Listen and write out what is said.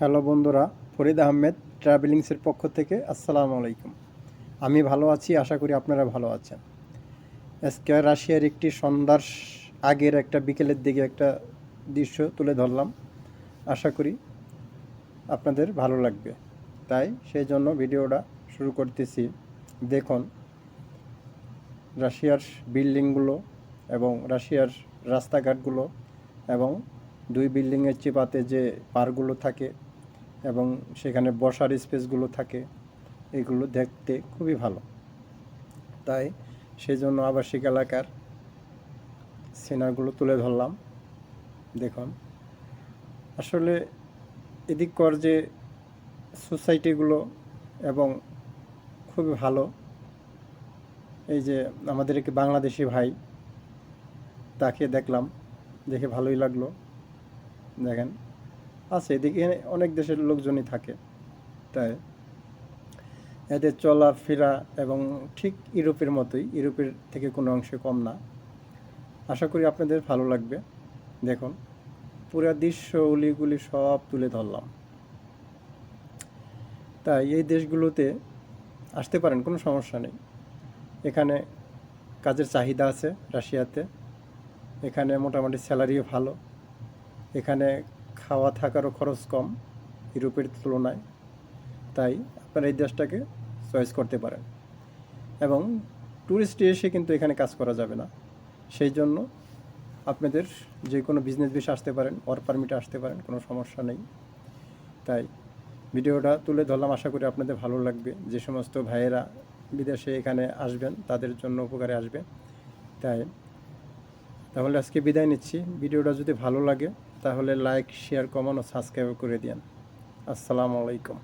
Hello বন্ধুরা, ফরিদ আহমেদ ট্রাভেলিংসের পক্ষ থেকে আসসালামু আলাইকুম। আমি ভালো আছি, আশা করি আপনারা ভালো আছেন। আজকে রাশিয়ার একটি সন্ধ্যার আগের একটা বিকেলের দিকে একটা দৃশ্য তুলে ধরলাম। আশা করি আপনাদের ভালো লাগবে। তাই সেই জন্য ভিডিওটা শুরু করতেছি। দেখুন, রাশিয়ার বিল্ডিংগুলো এবং রাশিয়ার রাস্তাঘাটগুলো এবং দুই বিল্ডিংয়ের চিপাতে যে পার্কগুলো থাকে এবং সেখানে বসার স্পেসগুলো থাকে, এগুলো দেখতে খুবই ভালো। তাই সেই জন্য আবাসিক এলাকার সিনারগুলো তুলে ধরলাম। দেখুন, আসলে এদিককর যে সোসাইটিগুলো এবং খুবই ভালো, এই যে আমাদের একটি বাংলাদেশি ভাই, তাকে দেখলাম, দেখে ভালোই লাগল। দেখেন আছে, এদিকে অনেক দেশের লোকজনই থাকে। তাই এদের চলাফেরা এবং ঠিক ইউরোপের মতোই, ইউরোপের থেকে কোনো অংশে কম না। আশা করি আপনাদের ভালো লাগবে। দেখুন, পুরো দৃশ্য উলিগুলি সব তুলে ধরলাম। তাই এই দেশগুলোতে আসতে পারেন, কোনো সমস্যা নেই। এখানে কাজের চাহিদা আছে রাশিয়াতে। এখানে মোটামুটি স্যালারিও ভালো। এখানে খাওয়া থাকারও খরচ কম ইউরোপের তুলনায়। তাই আপনারা এই দেশটাকে চয়েস করতে পারেন। এবং ট্যুরিস্ট এসে কিন্তু এখানে কাজ করা যাবে না। সেই জন্য আপনাদের যে কোনো বিজনেস বেশি আসতে পারেন ওয়ার্ক পারমিটে আসতে পারেন, কোনো সমস্যা নেই। তাই ভিডিওটা তুলে ধরলাম, আশা করি আপনাদের ভালো লাগবে। যে সমস্ত ভাইয়েরা বিদেশে এখানে আসবেন, তাদের জন্য উপকারে আসবে। তাই তাহলে আজকে বিদায় নিচ্ছি। ভিডিওটা যদি ভালো লাগে তাহলে লাইক শেয়ার কমেন্ট ও সাবস্ক্রাইব করে দিন আসসালামু আলাইকুম।